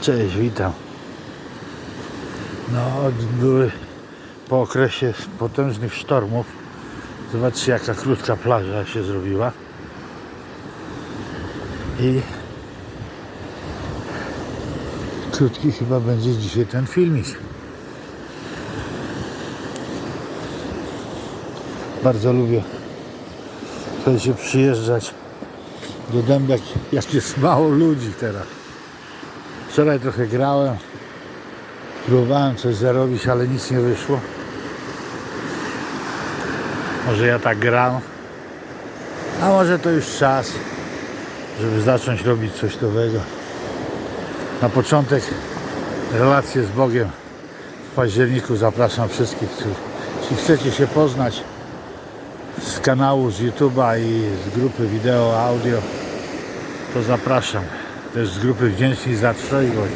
Cześć, witam. No, były po okresie potężnych sztormów. Zobaczcie, jaka krótka plaża się zrobiła. I krótki chyba będzie dzisiaj ten filmik. Bardzo lubię słuchajcie, przyjeżdżać do Dębek, jak jest mało ludzi teraz. Wczoraj trochę grałem, próbowałem coś zarobić, ale nic nie wyszło. Może ja tak gram, a może to już czas, żeby zacząć robić coś nowego. Na początek relacje z Bogiem w październiku zapraszam wszystkich, jeśli chcecie się poznać z kanału, z YouTube'a i z grupy wideo, audio, to zapraszam. Też z grupy Wdzięczni za Trzeźwość.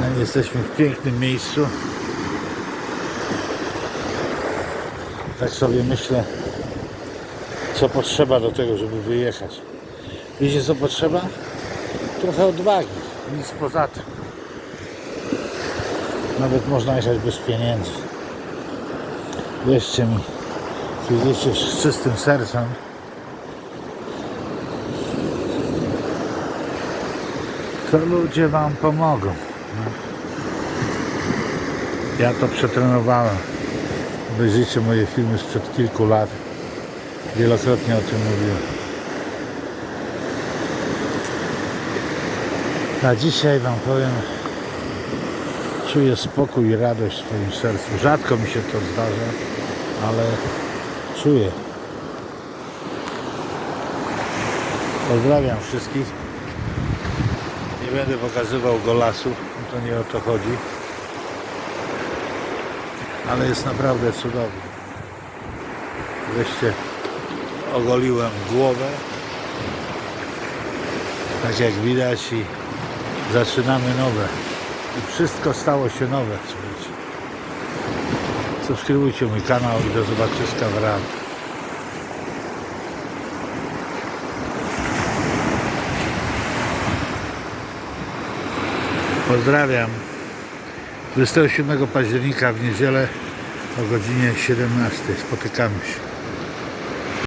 No, Jesteśmy w pięknym miejscu. Tak sobie myślę, co potrzeba do tego, żeby wyjechać. Wiecie co potrzeba? Trochę odwagi, nic poza tym. Nawet można jechać bez pieniędzy. Wierzcie mi, jedziecie z czystym sercem, to ludzie Wam pomogą. Ja to przetrenowałem. Obejrzyjcie moje filmy sprzed kilku lat. Wielokrotnie o tym mówiłem. A dzisiaj Wam powiem, czuję spokój i radość w swoim sercu. Rzadko mi się to zdarza, ale czuję. Pozdrawiam wszystkich. Nie będę pokazywał go lasu, to nie o to chodzi. Ale jest naprawdę cudowny. Wreszcie ogoliłem głowę. Tak jak widać i zaczynamy nowe. I wszystko stało się nowe, słuchajcie. Subskrybujcie mój kanał i do zobaczyska w rad. Pozdrawiam. 27 października w niedzielę o godzinie 17 spotykamy się.